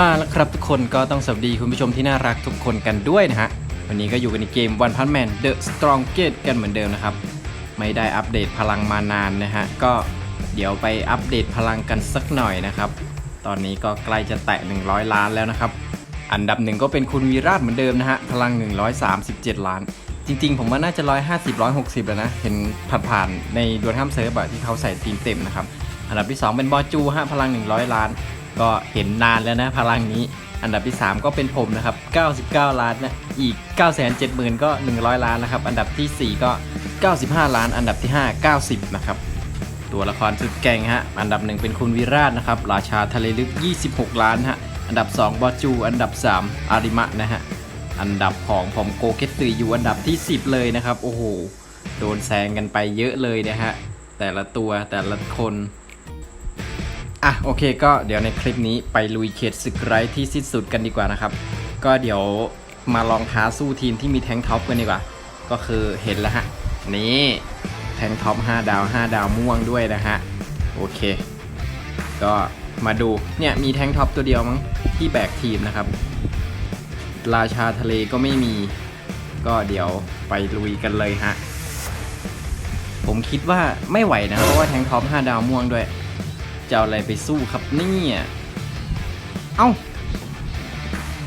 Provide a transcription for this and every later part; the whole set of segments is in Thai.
มาแล้วครับทุกคนก็ต้องสวัสดีคุณผู้ชมที่น่ารักทุกคนกันด้วยนะฮะ วันนี้ก็อยู่กันในเกม One Punch Man The Strongest กันเหมือนเดิมนะครับ ไม่ได้อัปเดตพลังมานานนะฮะ ก็เดี๋ยวไปอัปเดตพลังกันสักหน่อยนะครับ ตอนนี้ก็ใกล้จะแตะ 100 ล้านแล้วนะครับ อันดับหนึ่งก็เป็นคุณวีราชเหมือนเดิมนะฮะ พลัง 137 ล้าน จริง ๆ ผมว่าน่าจะ 150 160 แล้วนะ เห็นผ่านๆในดวลข้ามเซิร์ฟอะที่เขาใส่ทีมเต็มนะครับ อันดับที่ 2 เป็นบอจูฮะพลัง 100 ล้าน ก็เห็นนานแล้วนะพลังนี้ อันดับที่ 3 ก็เป็นผมนะครับ 99 ล้านนะ อีก 970,000 ก็ 100 ล้านนะครับ อันดับทีสี่4 ก็ 95 ล้าน อันดับที่ 5 90 นะครับ ตัวละครสุดเก่งฮะ อันดับหนึ่งเป็นคุณวิราชนะครับ ราชาทะเลลึก 26 ล้านฮะ อันดับ 2 บอจู อันดับ 3 อาริมะนะฮะ อันดับของผมโกเกตสึอยู่อันดับที่ 10 เลยนะครับ โอ้โห โดนแซงกันไปเยอะเลยนะฮะ แต่ละตัวแต่ละคน อะโอเคก็เดี๋ยวในคลิปนี้ไปลุยเขตศึกไร้ที่สิ้นสุดกันดีกว่านะครับ ก็เดี๋ยวมาลองท้าสู้ทีมที่มีแทงท็อปกันดีกว่า ก็คือเห็นแล้วฮะ นี่แทงท็อป 5 ดาว 5 ดาวม่วงด้วยนะฮะ โอเค ก็มาดูเนี่ยมีแทงท็อปตัวเดียวมั้งที่แบกทีมนะครับ ราชาทะเลก็ไม่มี ก็เดี๋ยวไปลุยกันเลยฮะ ผมคิดว่าไม่ไหวนะเพราะว่าแทงท็อป 5 ดาวม่วงด้วย จะเอาอะไรไปสู้ครับเนี่ยเอ้า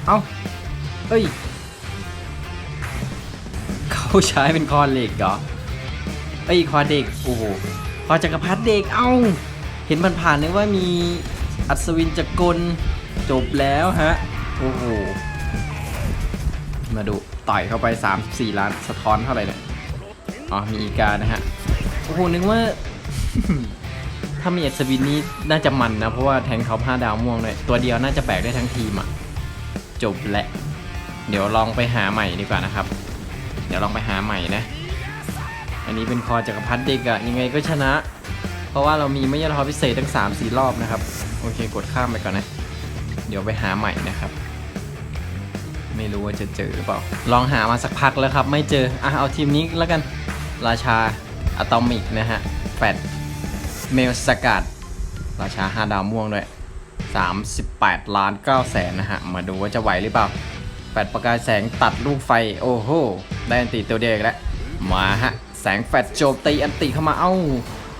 เอ้า เอ้ย เขาใช้เป็นคอเหล็กเหรอ เอ้ยคอเด็ก โอ้โห คอจักรพรรดิเด็ก เอ้า เห็นผ่านๆเลยว่ามีอัศวินจักรจบแล้วฮะ โอ้โห มาดูต่อยเข้าไป 3-4 ล้าน สะท้อนเท่าไหร่เนี่ย อ๋อ มีอีกานะฮะ โอ้โห นึกว่า ถ้ามีเอัศวินนี้น่าจะมันนะ เพราะว่าแทงท็อป5ดาวม่วงเลยตัวเดียวน่าจะแบกได้ทั้งทีมอะจบและ เดี๋ยวลองไปหาใหม่ดีกว่านะครับ เดี๋ยวลองไปหาใหม่นะ อันนี้เป็นคอจักรพรรดิเด็กอะยังไงก็ชนะ เพราะว่าเรามีไม่ยอดทอพิเศษทั้ง 3 4 รอบนะครับ โอเคกดข้ามไปก่อนนะ เดี๋ยวไปหาใหม่นะครับ ไม่รู้ว่าจะเจอหรือเปล่า ลองหามาสักพักแล้วครับ ไม่เจออะเอาทีมนี้แล้วกัน ราชาอะตอมิกนะฮะแปด เมลสกัดราชา5ดาวม่วงด้วย 38 ล้าน9แสนนะฮะ มาดูว่าจะไหวหรือเปล่าแฟดประกายแสงตัดลูกไฟ โอ้โห ได้อันติตัวเดียวอีกแล้ว มาฮะ แสงแฟดโจมตีอันติเข้ามาเอ้า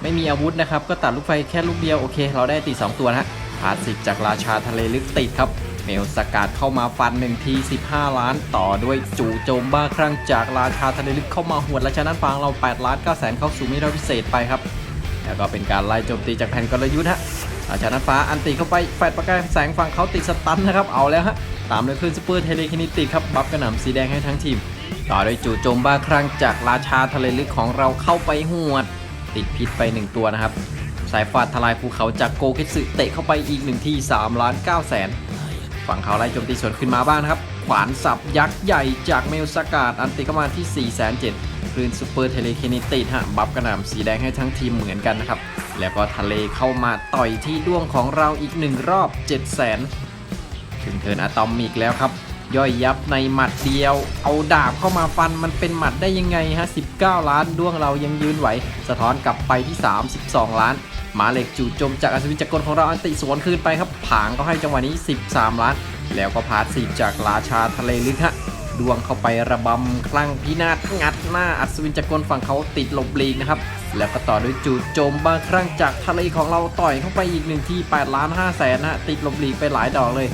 ไม่มีอาวุธนะครับ ก็ตัดลูกไฟแค่ลูกเดียว โอเค เราได้ติ2ตัวนะฮะพาสิบจากราชาทะเลลึกติดครับ เมลสกัดเข้ามาฟันหนึ่งที15 ล้านต่อด้วยจู่โจมบ้าครั้งจากราชาทะเลลึกเข้ามาหวดราชานั้นฟังเรา 8 ล้าน9แสนเข้าสู่มิรพิเศษไปครับ แล้วก็เป็นการไล่โจมตีจากแผ่นกลยุทธ์ฮะราชานัฟ้าอันตีเข้าไปแฟดประกายแสงฝั่งเขาติดสตันนะครับเอาแล้วฮะตามด้วยคลื่นซูเปอร์เทเลคินิติครับบัฟกระหน่ำสีแดงให้ทั้งทีม ต่อด้วยจู่โจมบ้าครั้งจากราชาทะเลลึกของเราเข้าไปหวด ติดพิษไป 1 ตัวนะครับ สายฟาดทลายภูเขาจากโกคิสึเตะเข้าไปอีก1ที่3ล้าน9แสนฝั่งเขาไล่โจมตีสวนขึ้นมาบ้างนะครับ ขวานสับยักษ์ใหญ่จากเมลสกาดอันติเข้ามาที่ 4 7 0 0 0คลื่นซูเปอร์เทเลคินิติฮะบัฟกระหน่ำสีแดงให้ทั้งทีมเหมือนกันนะครับ แล้วก็ทะเลเข้ามาต่อยที่ด้วงของเราอีกหนึ่งรอบ 7 0 0 0 0 0ถึงเทิร์นอะตอมิกแล้วครับ ย่อยยับในหมัดเดียว เอาดาบเข้ามาฟันมันเป็นหมัดได้ยังไงฮะ 19 ล้านด้วงเรายังยืนไหว สะท้อนกลับไปที่ 32 ล้าน มาเหล็กจู่โจมจากอัศวินจักรกลของเราอันติสวนคืนไปครับ ผางก็ให้จังหวะนี้ 13 ล้าน แล้วก็พาสีจากราชาทะเลลึกฮะดวงเข้าไประบำคลั่งพินาศงัดหน้าอัศวินจักรกลฝั่งเขาติดหลบลีกนะครับ แล้วก็ต่อด้วยจู่โจมบ้าคลั่งจากทะเลของเราต่อยเข้าไปอีกหนึ่งที่8ล้าน5แสนฮะติดหลบลีกไปหลายดอกเลย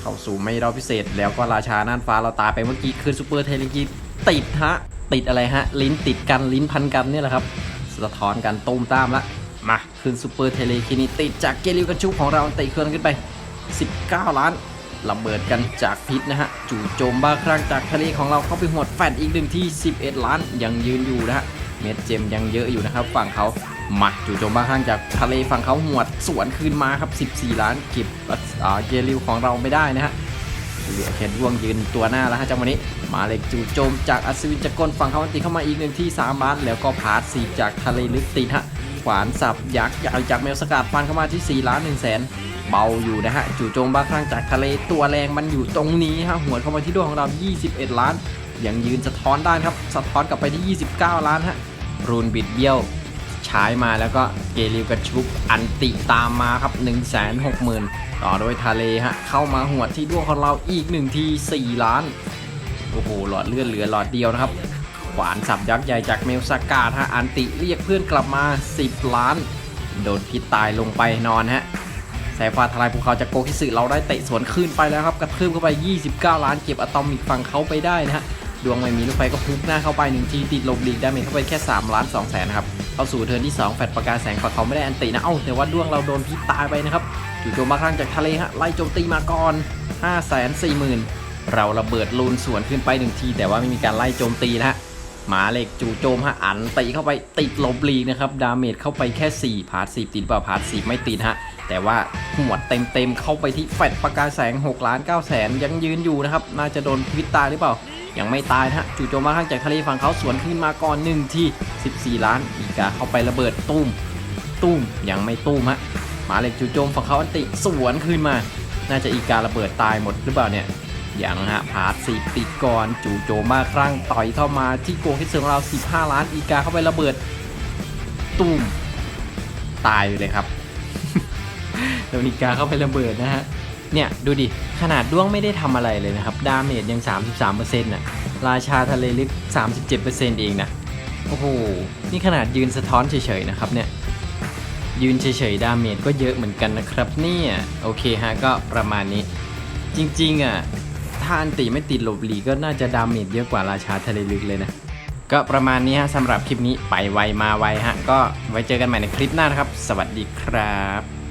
เข้าสู่ไม่รอบพิเศษ แล้วก็ราชาน่านฟ้าเราตายไปเมื่อกี้คือซูเปอร์เทเลกีติดฮะติดอะไรฮะ ลิ้นติดกันลิ้นพันกันเนี่ยแหละครับสะท้อนกันต้มตามละ มาคืนซูเปอร์เทเลคินิติดจากเกลิวกันชุบของเราติเคลื่อนขึ้นไป 19 ล้านระเบิดกันจากพิษนะฮะ จู่โจมบ้าครั้งจากทะเลของเราเข้าไปหวดแฟดอีกหนึ่งที่ 11 ล้านยังยืนอยู่นะฮะ เม็ดเจมยังเยอะอยู่นะครับ ฝั่งเขามาจู่โจมบ้าครั้งจากทะเลฝั่งเขาหวดสวนคืนมาครับ 14 ล้านเก็บเกลิวของเราไม่ได้นะฮะเหลือแค่ร่วงยืนตัวหน้าแล้วฮะจังหวะนี้ มาเล็กจู่โจมจากอัศวินจักรกลฝั่งเขาอันติเข้ามาอีกหนึ่งที่3ล้านแล้วก็พาร์ทสีจากทะเลลึกติดฮะ ขวานสับยักษ์ใหญ่จากเมลสกัดฟันเข้ามาที่4ล้าน1 0 0 0 0แสนเบาอยู่นะฮะจู่โจมบ้าคลั่งจากทะเลตัวแรงมันอยู่ตรงนี้ฮะหัวเข้ามาที่ดวงของเรา 21 ล้าน ยังยืนสะท้อนได้ครับสะท้อนกลับไปที่ 29 ล้านฮะรูนบิดเบี้ยวใชฉายมาแล้วก็เกลิวกระชุบอันติตามมาครับ 1 6 0 0 0 0 ต่อด้วยทะเลฮะเข้ามาหวดที่ด้วงของเราอีก1ที4ล้านโอ้โหหลอดเลือดเหลือหลอดเดียวนะครับ ขวานสับยักษ์ใหญ่จากเมลสกาฮะอันติเรียกเพื่อนกลับมา 10 ล้าน โดนพิษตายลงไปนอนฮะสายฟ้าทลายภูเขาจากโกคิสึเราได้เตะสวนขึ้นไปแล้วครับกระทืบเข้าไป 29 ล้านเก็บอะตอมิกฝั่งเขาไปได้นะฮะดวงไม่มีลูกไฟก็พุกหน้าเข้าไปหนึ่งทีติดลบลีกดาเมจเข้าไปแค่3ล้าน2แสนครับเข้าสู่เทิร์นที่ 2 แฟดประกายแสงฝั่งเขาไม่ได้อันตินะเอ้าแต่ว่าดวงเราโดนพิษตายไปนะครับจู่โจมมาครั้งจากทะเลฮะไล่โจมตีมาก่อน5 4 0 0 0 0 เราระเบิดลูนสวนขึ้นไปหนึ่งทีแต่ว่าไม่มีการไล่โจมตีนะฮะ มาเหล็กจู่โจมฮะอันตีเข้าไปติดลบลีกนะครับ ดาเมจเข้าไปแค่ 4 พาร์ท10ติดเปล่าพาร์ท10ไม่ติดฮะ แต่ว่าหัวดเต็มๆเข้าไปที่แฟดประกาแสง6ล้าน9แสนยังยืนอยู่นะครับ น่าจะโดนพิษตายหรือเปล่า ยังไม่ตายฮะจู่โจมมาข้างจากทะเลฝั่งเขาสวนขึ้นมาก่อน1ที่ 14 ล้านอีกาเข้าไประเบิดตุ้มตุ้มยังไม่ตุ้มฮะหมาเหล็กจู่โจมฝั่งเขาอันติสวนขึ้นมา น่าจะอีการะเบิดตายหมดหรือเปล่าเนี่ยอย่างฮะ พาร์ทสิติดก่อนจู่โจมมาครั้งต่อยเข้ามาที่โกคิดเซิงเรา 15 ล้านอีกาเข้าไประเบิดตุ้มตายเลยครับโดนอีกาเข้าไประเบิดนะฮะเนี่ยดูดิ ขนาดด้วงไม่ได้ทำอะไรเลยนะครับ ดาเมจยัง 33%น่ะราชาทะเลลึก 37%เองนะ โอ้โห นี่ขนาดยืนสะท้อนเฉยๆนะครับเนี่ย ยืนเฉยๆ ดาเมจก็เยอะเหมือนกันนะครับเนี่ย โอเคฮะก็ประมาณนี้ จริงๆอะ ถ้าอันติไม่ติดหลบหลีก็น่าจะดาเมจเยอะกว่าราชาทะเลลึกเลยนะ ก็ประมาณนี้ฮะสำหรับคลิปนี้ไปไวมาไวฮะ ก็ไว้เจอกันใหม่ในคลิปหน้านะครับ สวัสดีครับ